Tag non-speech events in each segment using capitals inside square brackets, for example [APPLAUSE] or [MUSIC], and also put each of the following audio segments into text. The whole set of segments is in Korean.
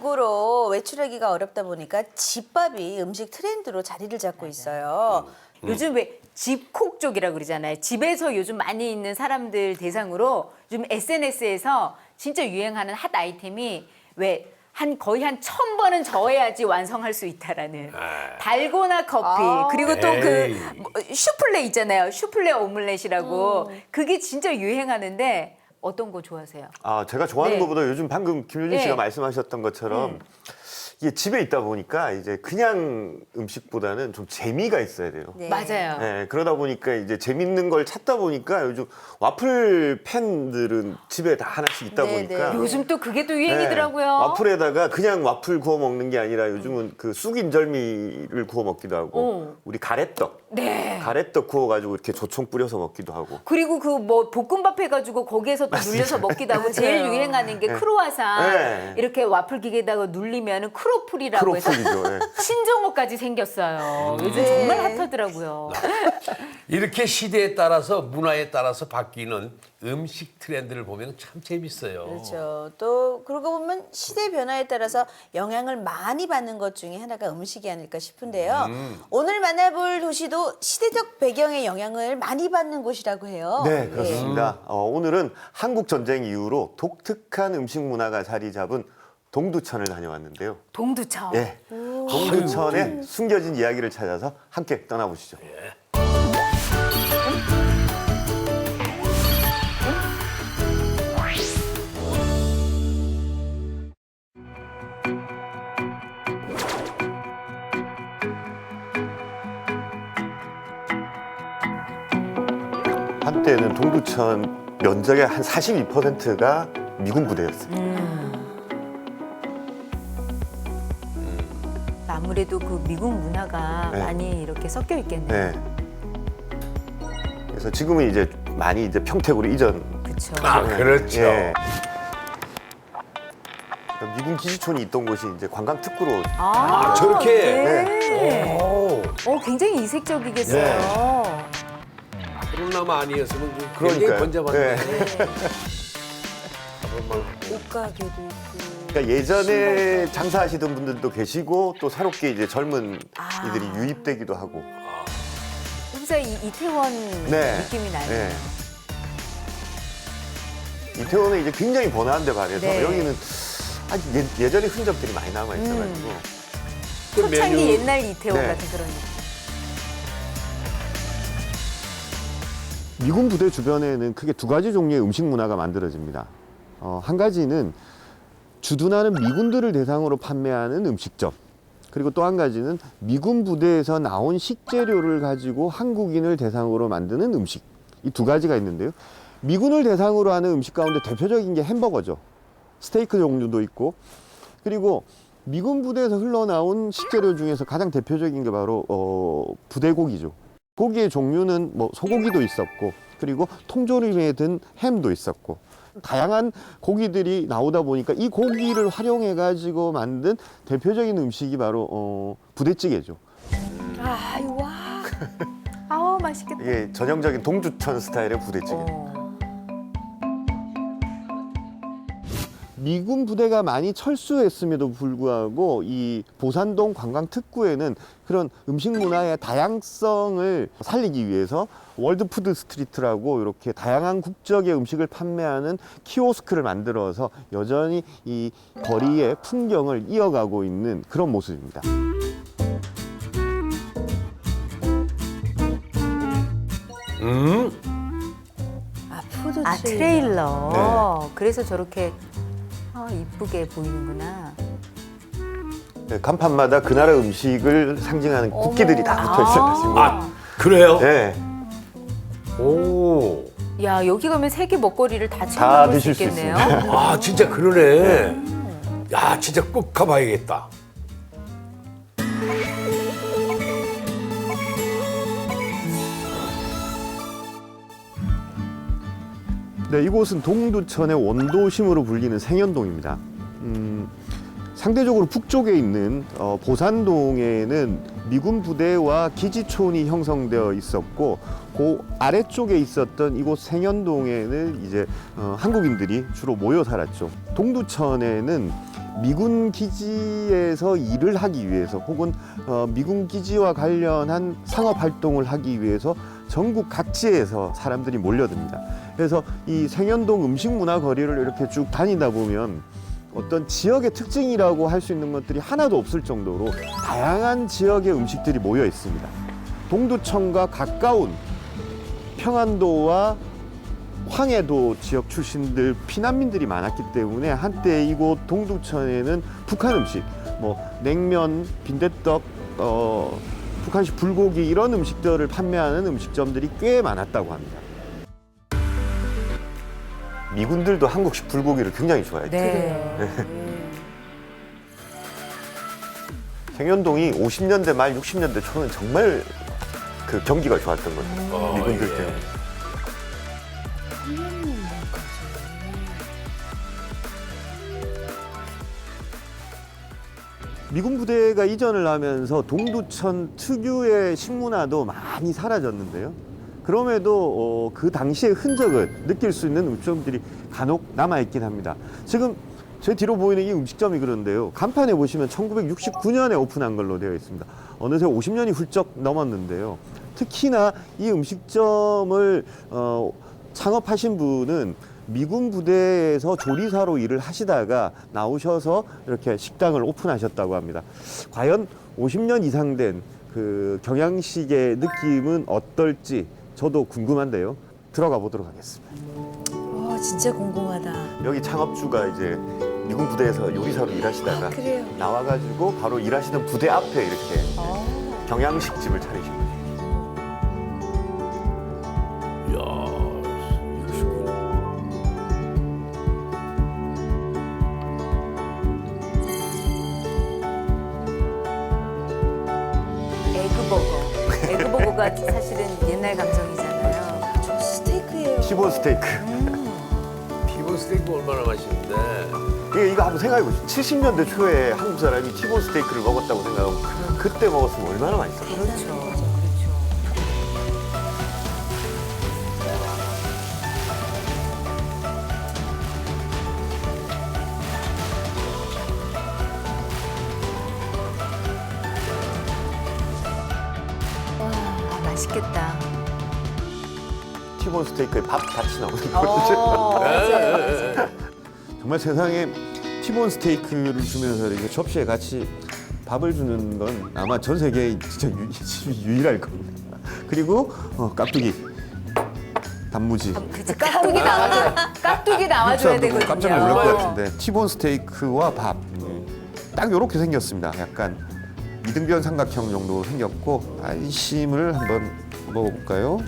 19로 외출하기가 어렵다 보니까 집밥이 음식 트렌드로 자리를 잡고 있어요. 요즘 왜 집콕 쪽이라고 그러잖아요. 집에서 요즘 많이 있는 사람들 대상으로 요즘 SNS에서 진짜 유행하는 핫 아이템이 왜 한 거의 한 천 번은 저어야지 완성할 수 있다라는 달고나 커피 아. 그리고 또 에이. 그 슈플레 있잖아요. 슈플레 오믈렛이라고 그게 진짜 유행하는데 어떤 거 좋아하세요? 아, 제가 좋아하는 네. 것보다 요즘 방금 김효진 씨가 네. 말씀하셨던 것처럼 음. 이게 집에 있다 보니까 이제 그냥 음식보다는 좀 재미가 있어야 돼요. 네. 맞아요. 네, 그러다 보니까 이제 재밌는 걸 찾다 보니까 요즘 와플 팬들은 집에 다 하나씩 있다 네, 보니까 네. 요즘 또 그게 또 네, 유행이더라고요. 와플에다가 그냥 와플 구워 먹는 게 아니라 요즘은 그 쑥인절미를 구워 먹기도 하고 어. 우리 가래떡 네. 가래떡 구워가지고 이렇게 조청 뿌려서 먹기도 하고 그리고 그 뭐 볶음밥 해가지고 거기에서 또 눌려서 먹기도 하고 제일 맞아요. 유행하는 게 네. 크로와상 네. 이렇게 와플 기계에다가 눌리면은 크로플이라고 해서 크로플이죠. 네. [LAUGHS] 신종어까지 생겼어요. 요즘 네. 정말 핫하더라고요. [LAUGHS] 이렇게 시대에 따라서 문화에 따라서 바뀌는 음식 트렌드를 보면 참 재밌어요. 그렇죠. 또 그러고 보면 시대 변화에 따라서 영향을 많이 받는 것 중에 하나가 음식이 아닐까 싶은데요. 오늘 만나볼 도시도 시대적 배경의 영향을 많이 받는 곳이라고 해요. 네, 그렇습니다. 어, 오늘은 한국 전쟁 이후로 독특한 음식 문화가 자리 잡은 동두천을 다녀왔는데요. 동두천. 예, 동두천의 숨겨진 이야기를 찾아서 함께 떠나보시죠. 한 때는 동두천 면적의 한 42%가 미군 부대였습니다. 아무래도 그 미국 문화가 네. 많이 이렇게 섞여 있겠네요. 네. 그래서 지금은 이제 많이 이제 평택으로 이전. 그렇죠. 아, 그렇죠. 예. 미군 기지촌이 있던 곳이 이제 관광 특구로 아, 저렇게? 네. 오, 어, 굉장히 이색적이겠어요. 네. 코로나만 아니었으면 좀 그러니까요. 굉장히 번잡한데. 네. 옷가게도 있고. 그러니까 예전에 장사하시던 분들도 계시고 또 새롭게 이제 젊은 아. 이들이 유입되기도 하고. 진짜 이, 이태원 네. 느낌이 나요. 네. 이태원은 이제 굉장히 번화한 데 반해서 네. 여기는 아직 예, 예전의 흔적들이 많이 남아 있어가지고. 그 초창기 메뉴- 옛날 이태원 네. 같은 그런 느낌. 미군 부대 주변에는 크게 두 가지 종류의 음식 문화가 만들어집니다. 어, 한 가지는 주둔하는 미군들을 대상으로 판매하는 음식점. 그리고 또 한 가지는 미군 부대에서 나온 식재료를 가지고 한국인을 대상으로 만드는 음식. 이 두 가지가 있는데요. 미군을 대상으로 하는 음식 가운데 대표적인 게 햄버거죠. 스테이크 종류도 있고. 그리고 미군 부대에서 흘러나온 식재료 중에서 가장 대표적인 게 바로 어, 부대고기죠. 고기의 종류는 뭐 소고기도 있었고 그리고 통조림에 든 햄도 있었고 다양한 고기들이 나오다 보니까 이 고기를 활용해 가지고 만든 대표적인 음식이 바로 어, 부대찌개죠. 아, 와. 아우, 맛있겠다. 이게 전형적인 동주천 스타일의 부대찌개. 어. 미군 부대가 많이 철수했음에도 불구하고 이 보산동 관광 특구에는 그런 음식 문화의 다양성을 살리기 위해서 월드 푸드 스트리트라고 이렇게 다양한 국적의 음식을 판매하는 키오스크를 만들어서 여전히 이 거리의 풍경을 이어가고 있는 그런 모습입니다. 음? 아, 푸드 아, 트레일러. 트레일러. 그래서 저렇게 아, 이쁘게 보이는구나. 네, 간판마다 그 나라 음식을 상징하는 국기들이 다 붙어 있어요. 아, 그래요? 네, 오. 야, 여기 가면 세계 먹거리를 다볼수 드실 수 있겠네요. 아, 진짜 그러네. 야, 진짜 꼭 가봐야겠다. 네, 이곳은 동두천의 원도심으로 불리는 생현동입니다. 음, 상대적으로 북쪽에 있는 어, 보산동에는 미군 부대와 기지촌이 형성되어 있었고 그 아래쪽에 있었던 이곳 생현동에는 이제 어, 한국인들이 주로 모여 살았죠. 동두천에는 미군 기지에서 일을 하기 위해서 혹은 어, 미군 기지와 관련한 상업 활동을 하기 위해서 전국 각지에서 사람들이 몰려듭니다. 그래서 이 생현동 음식 문화 거리를 이렇게 쭉 다니다 보면 어떤 지역의 특징이라고 할 수 있는 것들이 하나도 없을 정도로 다양한 지역의 음식들이 모여 있습니다. 동두천과 가까운 평안도와 황해도 지역 출신들 피난민들이 많았기 때문에 한때 이곳 동두천에는 북한 음식, 뭐 냉면, 빈대떡, 어, 북한식 불고기 이런 음식들을 판매하는 음식점들이 꽤 많았다고 합니다. 미군들도 한국식 불고기를 굉장히 좋아했죠. 네. 생현동이 50년대 말 60년대 초는 정말 그 경기가 좋았던 거죠. 어, 미군들 예. 때문에. 미군 부대가 이전을 하면서 동두천 특유의 식문화도 많이 사라졌는데요. 그럼에도 어, 그 당시의 흔적을 느낄 수 있는 음식점들이 간혹 남아있긴 합니다. 지금 제 뒤로 보이는 이 음식점이 그런데요. 간판에 보시면 1969년에 오픈한 걸로 되어 있습니다. 어느새 50년이 훌쩍 넘었는데요. 특히나 이 음식점을 어, 창업하신 분은 미군 부대에서 조리사로 일을 하시다가 나오셔서 이렇게 식당을 오픈하셨다고 합니다. 과연 50년 이상 된 그 경양식의 느낌은 어떨지 저도 궁금한데요. 들어가 보도록 하겠습니다. 와 진짜 궁금하다. 여기 창업주가 이제 미군 부대에서 요리사로 일하시다가 아, 그래요? 나와가지고 바로 일하시던 부대 앞에 이렇게 어. 경양식 집을 차리신 거예요. 가 사실은 옛날 감성이잖아요. 저 스테이크예요. 티본 스테이크. 피본 스테이크 얼마나 맛있는데. 이게 이거 한번 생각해 보시죠. 70년대 초에 한국 사람이 티본 스테이크를 먹었다고 생각하면 그때 먹었으면 얼마나 맛있었어요. 그렇죠. 맛있겠다. 티본 스테이크에 밥 같이 나오는 거죠. 어, 맞아요. 예, 예. 정말 세상에 티본 스테이크를 주면서 이렇게 접시에 같이 밥을 주는 건 아마 전 세계에 진짜 유, 유일할 겁니다. 그리고 어, 깍두기, 단무지. 그치, 깍두기 나와줘야, 깍두기 나와줘야 진짜 되거든요. 깜짝 놀랄 것 같은데 티본 스테이크와 밥. 음, 딱 이렇게 생겼습니다. 약간 이등변 삼각형 정도 생겼고 안심을 한번 먹어볼까요?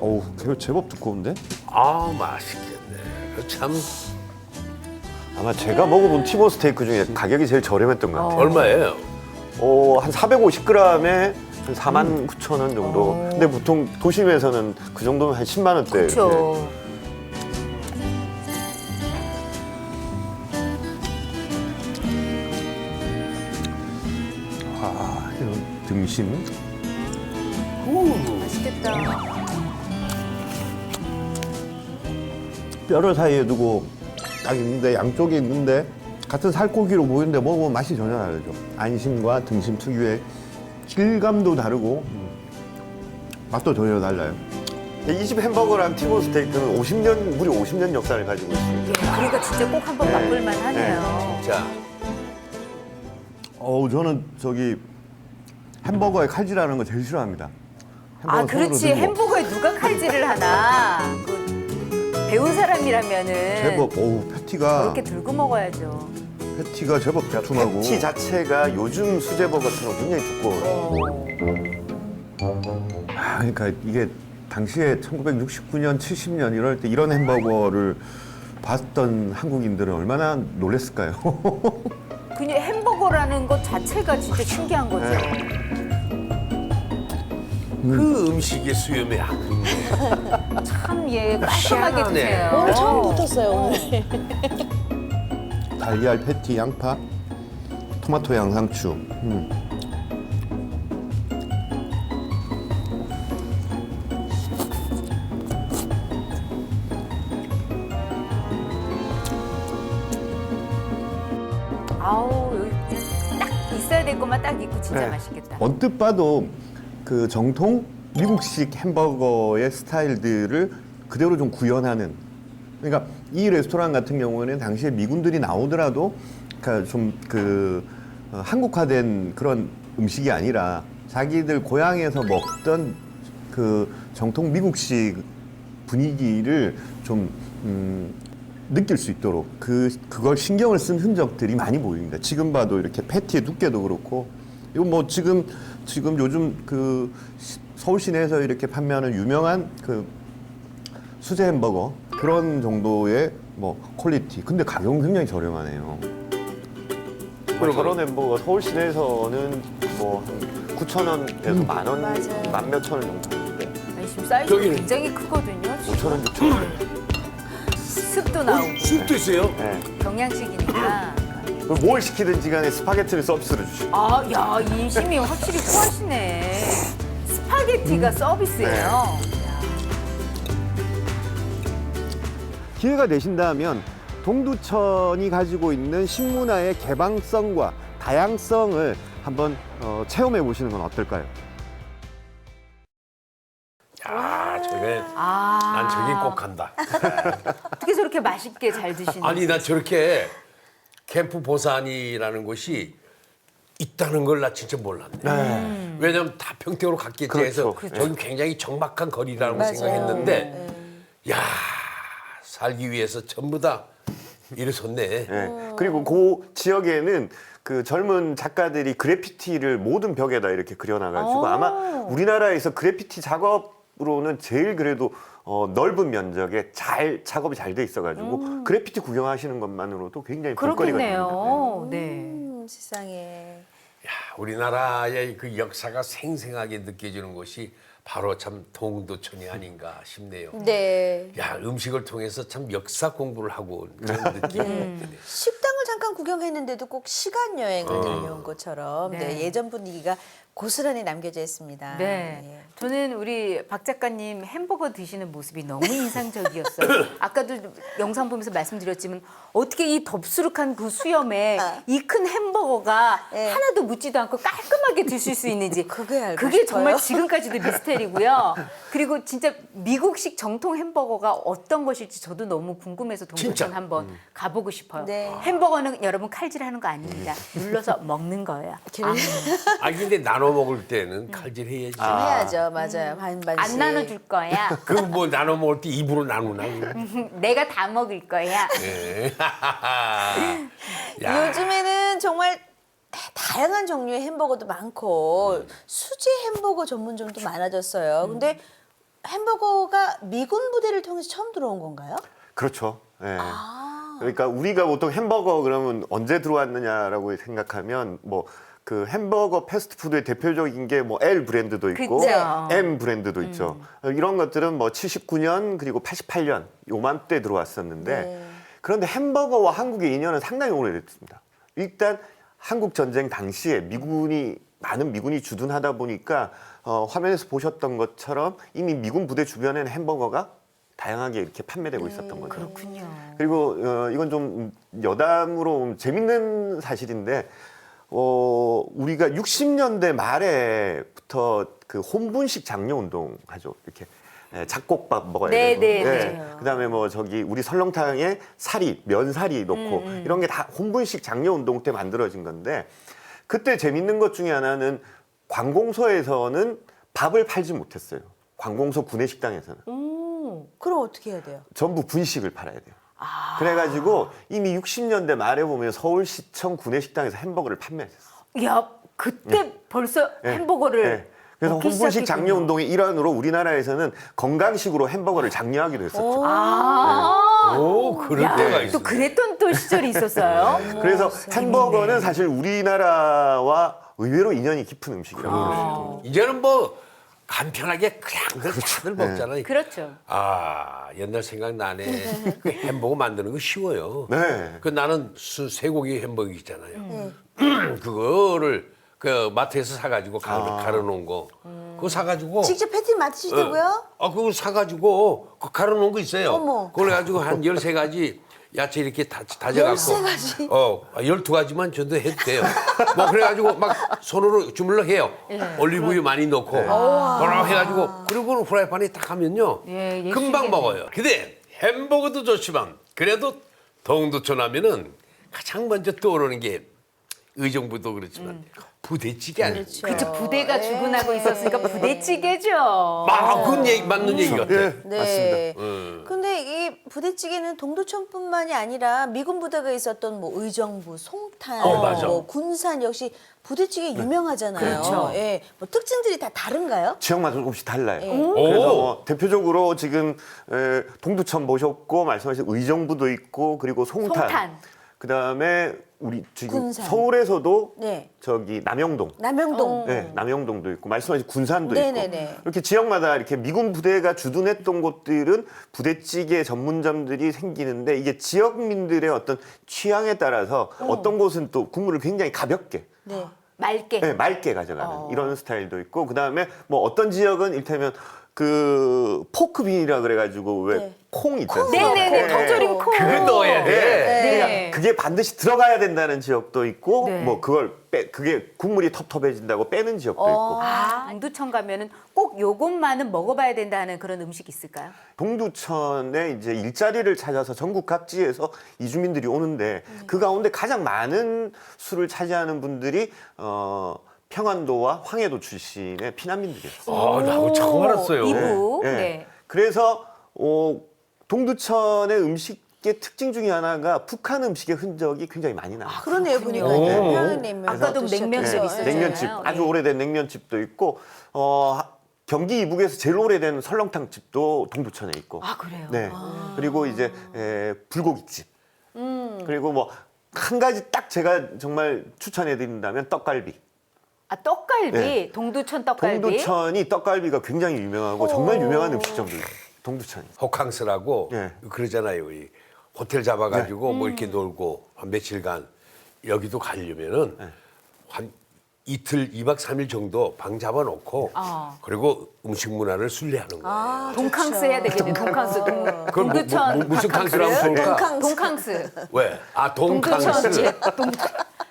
어우, 제법- 제법 두꺼운데? 아, 맛있겠네. 그참 아마 제가 먹어본 티본 스테이크 중에 가격이 제일 저렴했던 것 같아요. 얼마예요? 어, 한 450g에 한 4만 9천 원 정도. 근데 보통 도심에서는 그 정도면 한 10만 원대. 그렇죠. 아, 이런 등심. 맛있겠다. 뼈를 사이에 두고 딱 있는데 양쪽에 있는데 같은 살코기로 보이는데 먹으면 맛이 전혀 다르죠. 안심과 등심 특유의 질감도 다르고 음, 맛도 전혀 달라요. 이 집 햄버거랑 티본 스테이크는 50년 무려 50년 역사를 가지고 있습니다. 예, 그러니까 진짜 꼭 한번 네. 맛볼만 하네요. 자, 어우 저는 저기 햄버거에 칼질하는 거 제일 싫어합니다. 아, 햄버거 손으로 그렇지. 들고 햄버거에 누가 칼질을 하나. 그 배운 사람이라면은 제법 어우 패티가 그렇게 들고 먹어야죠. 패티가 제법 두툼하고 패티 자체가 요즘 수제버거처럼 굉장히 두꺼워요. 어. 아, 그러니까 이게 당시에 1969년, 70년 이럴 때 이런 햄버거를 봤던 한국인들은 얼마나 놀랬을까요? [LAUGHS] 그냥 햄버거라는 것 자체가 진짜 신기한 거죠. 그 음식의 수염이 아근 참, 예, 깔끔하게 희한하네. 드세요. 오늘 처음 붙었어요 오늘. 달걀 패티, 양파, 토마토 양상추. 음. 진짜 네. 맛있겠다. 언뜻 봐도 그 정통 미국식 햄버거의 스타일들을 그대로 좀 구현하는. 그러니까 이 레스토랑 같은 경우에는 당시에 미군들이 나오더라도 그러니까 좀그 어, 한국화된 그런 음식이 아니라 자기들 고향에서 먹던 그 정통 미국식 분위기를 좀 음, 느낄 수 있도록 그 그걸 신경을 쓴 흔적들이 많이 보입니다. 지금 봐도 이렇게 패티의 두께도 그렇고 이거 뭐 지금 지금 요즘 그 시- 서울 시내에서 이렇게 판매하는 유명한 그 수제 햄버거 그런 정도의 뭐 퀄리티. 근데 가격은 굉장히 저렴하네요. 뭐 저런 햄버거 서울 시내에서는 뭐한 9천 원에서 만 원, 맞아요. 만 몇 천 원 정도 하는데 아니, 지금 사이즈가 저기는- 굉장히 크거든요. 5천 원, 6천 원. 습도 나오고 쑥도 있어요. 네. 경양식이니까. 뭘 시키든지 간에 스파게티를 서비스로 주시고. 아, 야, 인심이 확실히 후하시네. 스파게티가 서비스예요. 네. 야. 기회가 되신다면 동두천이 가지고 있는 식문화의 개방성과 다양성을 한번 어, 체험해 보시는 건 어떨까요? 야, 저게 아. 난 저기 꼭 간다. 어떻게 저렇게 맛있게 잘 드시는지. 아니 나 저렇게 캠프 보산이라는 곳이 있다는 걸 나 진짜 몰랐네. 왜냐면 다 평택으로 갔겠지 해서 그렇죠. 저기 굉장히 적막한 거리라고 맞아요. 생각했는데 야 살기 위해서 전부 다 일어섰네. 네. 그리고 그 지역에는 그 젊은 작가들이 그래피티를 모든 벽에다 이렇게 그려놔가지고 아마 우리나라에서 그래피티 작업 으로는 제일 그래도 어, 넓은 면적에 잘 작업이 잘 돼 있어가지고 그래피티 구경하시는 것만으로도 굉장히 볼거리가 됩니다. 그렇겠네요. 네. 음, 세상에. 야, 우리나라의 그 역사가 생생하게 느껴지는 곳이 바로 참 동두천이 아닌가 싶네요. 네. 야 음식을 통해서 참 역사 공부를 하고 온 그런 [LAUGHS] 느낌이 드네. 식당을 잠깐 구경했는데도 꼭 시간 여행을 어. 다녀온 것처럼 네. 네. 예전 분위기가 고스란히 남겨져 있습니다. 네. 예. 저는 우리 박 작가님 햄버거 드시는 모습이 너무 인상적이었어요. [LAUGHS] 아까도 영상 보면서 말씀드렸지만 어떻게 이 덥수룩한 그 수염에 아. 이큰 햄버거가 네. 하나도 묻지도 않고 깔끔하게 드실 수 있는지 [LAUGHS] 그게 알고 그게 싶어요. 정말 지금까지도 [LAUGHS] 미스테리고요. 그리고 진짜 미국식 정통 햄버거가 어떤 것일지 저도 너무 궁금해서 진짜. 한번 가보고 싶어요. 네. 햄버거는 여러분 칼질하는 거 아닙니다. 눌러서 먹는 거예요. 아, 아 근데 나눠 먹을 때는 칼질 해야지. 해야죠, 맞아요. 반반씩. 안 나눠줄 거야. 그 뭐 나눠 먹을 때 입으로 나누나? [LAUGHS] 내가 다 먹을 거야. 네. [LAUGHS] 야, 요즘에는 정말 다양한 종류의 햄버거도 많고 수제 햄버거 전문점도 많아졌어요. 근데 햄버거가 미군 부대를 통해서 처음 들어온 건가요? 그렇죠. 예. 그러니까 우리가 보통 햄버거 그러면 언제 들어왔느냐라고 생각하면 뭐 그 햄버거 패스트푸드의 대표적인 게 뭐 L 브랜드도 있고 그쵸. M 브랜드도 있죠. 이런 것들은 뭐 79년 그리고 88년 요맘때 들어왔었는데 네. 그런데 햄버거와 한국의 인연은 상당히 오래됐습니다. 일단 한국 전쟁 당시에 미군이 많은 미군이 주둔하다 보니까 어, 화면에서 보셨던 것처럼 이미 미군 부대 주변에는 햄버거가 다양하게 이렇게 판매되고 있었던 거죠. 그렇군요. 그리고 어, 이건 좀 여담으로 재밌는 사실인데 어, 우리가 60년대 말에부터 그 혼분식 장려 운동 하죠. 이렇게 예, 잡곡밥 먹어야 네, 되고. 네, 맞아요. 그다음에 뭐 저기 우리 설렁탕에 사리, 면사리 넣고 음, 이런 게 다 혼분식 장려 운동 때 만들어진 건데 그때 재밌는 것 중에 하나는 관공서에서는 밥을 팔지 못했어요. 관공서 구내식당에서는. 오. 그럼 어떻게 해야 돼요? 전부 분식을 팔아야 돼요. 아. 그래가지고 이미 60년대 말에 보면 서울시청 구내식당에서 햄버거를 판매했어요. 야, 그때 벌써 햄버거를 네. 그래서 먹기 시작했군요. 장려 운동의 일환으로 우리나라에서는 건강식으로 햄버거를 장려하기도 했었죠. 아. 오 그럴 야, 때가 있어. 또 그랬던 또 시절이 있었어요. 그래서 햄버거는 사실 우리나라와 의외로 인연이 깊은 음식이라고 아. 보시죠. 이제는 뭐 간편하게 그냥 그 다들 먹잖아요. 그렇죠. 아 옛날 생각나네. 그 햄버거 만드는 거 쉬워요. 네. 그 나는 수 쇠고기 햄버거 있잖아요. [CLEARS THROAT] 그거를 그 마트에서 사가지고 가르, 가려놓은 거. 그거 사가지고. 직접 패티 맡으시다고요? 아 그거 사가지고 그 가려놓은 거 있어요. 어머. 그걸 가지고 한 열세 가지 야채 이렇게 다, 다져갖고 열세 가지? 어 12가지만 저도 해도 돼요. 뭐 그래가지고 막 손으로 주물러 해요. 올리브유 많이 넣고 뭐라 해가지고 그리고 후라이팬에 딱 하면요 예. 금방 먹어요. 근데 햄버거도 좋지만 그래도 동두천 하면은 가장 먼저 떠오르는 게 의정부도 그렇지만 부대찌개 아니에요. 그쵸 부대가 주군하고 있었으니까 부대찌개죠. 아, 그건 얘기, 맞는 얘기 같아. 예, 네. 맞습니다. 음. 근데 이 부대찌개는 동두천뿐만이 아니라 미군 부대가 있었던 뭐 의정부, 송탄, 어, 맞아. 뭐 군산 역시 부대찌개 유명하잖아요. 그렇죠. 예. 뭐 특징들이 다 다른가요? 지역마다 조금씩 달라요. 예. 그래서 오. 뭐 대표적으로 지금 에, 동두천 보셨고 말씀하신 의정부도 있고 그리고 송탄. 송탄. 그다음에 우리 지금 군산. 서울에서도 네. 저기 남영동. 남영동. 네, 남영동도 있고 말씀하신 군산도 네네네. 있고 이렇게 지역마다 이렇게 미군 부대가 주둔했던 곳들은 부대찌개 전문점들이 생기는데 이게 지역민들의 어떤 취향에 따라서 어. 떤 곳은 또 국물을 굉장히 가볍게 네. 맑게. 네, 맑게 가져가는 어. 이런 스타일도 있고 그 다음에 뭐 어떤 지역은 일테면 그 포크빈이라 그래가지고 왜 네. 콩 있잖아요. 네네네 통조림 콩. 그거 넣어야 돼. 네. 그러니까 그게 반드시 들어가야 된다는 지역도 있고 네. 뭐 그걸 빼 그게 국물이 텁텁해진다고 빼는 지역도 어. 있고 아, 동두천 가면은 꼭 요것만은 먹어봐야 된다는 그런 음식 있을까요? 동두천에 이제 일자리를 찾아서 전국 각지에서 이주민들이 오는데 그 가운데 가장 많은 수를 차지하는 분들이 어 평안도와 황해도 출신의 피난민들이었어요. 아, 나하고 처음 알았어요. 이부. 네. 네. 그래서 어, 동두천의 음식의 특징 중에 하나가 북한 음식의 흔적이 굉장히 많이 나요. 아, 그러네요, 보니까. 오. 평양냉면. 아까도 냉면집 있었잖아요. 냉면집 아주 네. 오래된 냉면집도 있고 어, 경기 이북에서 제일 오래된 설렁탕 집도 동두천에 있고. 아 그래요. 네. 그리고 이제 에, 불고기집. 그리고 뭐 한 가지 딱 제가 정말 추천해 드린다면 떡갈비. 아 떡갈비. 네. 동두천 떡갈비. 동두천이 떡갈비가 굉장히 유명하고 정말 유명한 음식점들. 동두천이. 호캉스라고 예. 그러잖아요. 이 호텔 잡아가지고 뭐 이렇게 놀고 한 며칠간 여기도 가려면은 한 이틀, 이박삼일 정도 방 잡아놓고 어. 그리고 음식 문화를 순례하는 거예요. 아, 동캉스. 해야 되겠네. 동캉스. 동, 그걸 뭐- 동두천 뭐- 무슨 바캉스? 캉스라고 부를까? 동캉스. 동캉스. 왜? 아, 동두천 동캉스. 집. 동,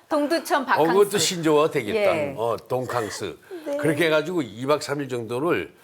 동두천 어, 바캉스. 그것도 신조어 되겠다. 예. 어, 동캉스. 그렇게 해가지고 이박삼일 정도를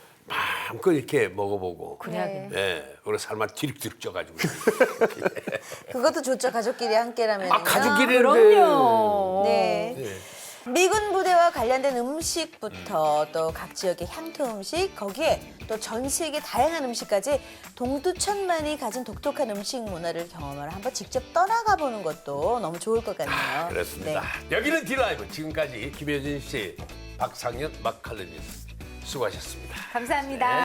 마음껏 이렇게 먹어보고. 그래야겠네. 예. 그리고 살만 뒤룩뒤룩 쪄가지고. [LAUGHS] 그것도 좋죠. 가족끼리 함께라면. 아, 가족끼리는 그럼요. 네. 네. 미군 부대와 관련된 음식부터 또 각 지역의 향토 음식, 거기에 또전 세계 다양한 음식까지 동두천만이 가진 독특한 음식 문화를 경험하러 한번 직접 떠나가 보는 것도 너무 좋을 것 같네요. 그렇습니다. 네. 여기는 디라이브. 지금까지 김효진 씨, 박상현, 마칼레니스 수고하셨습니다. 감사합니다.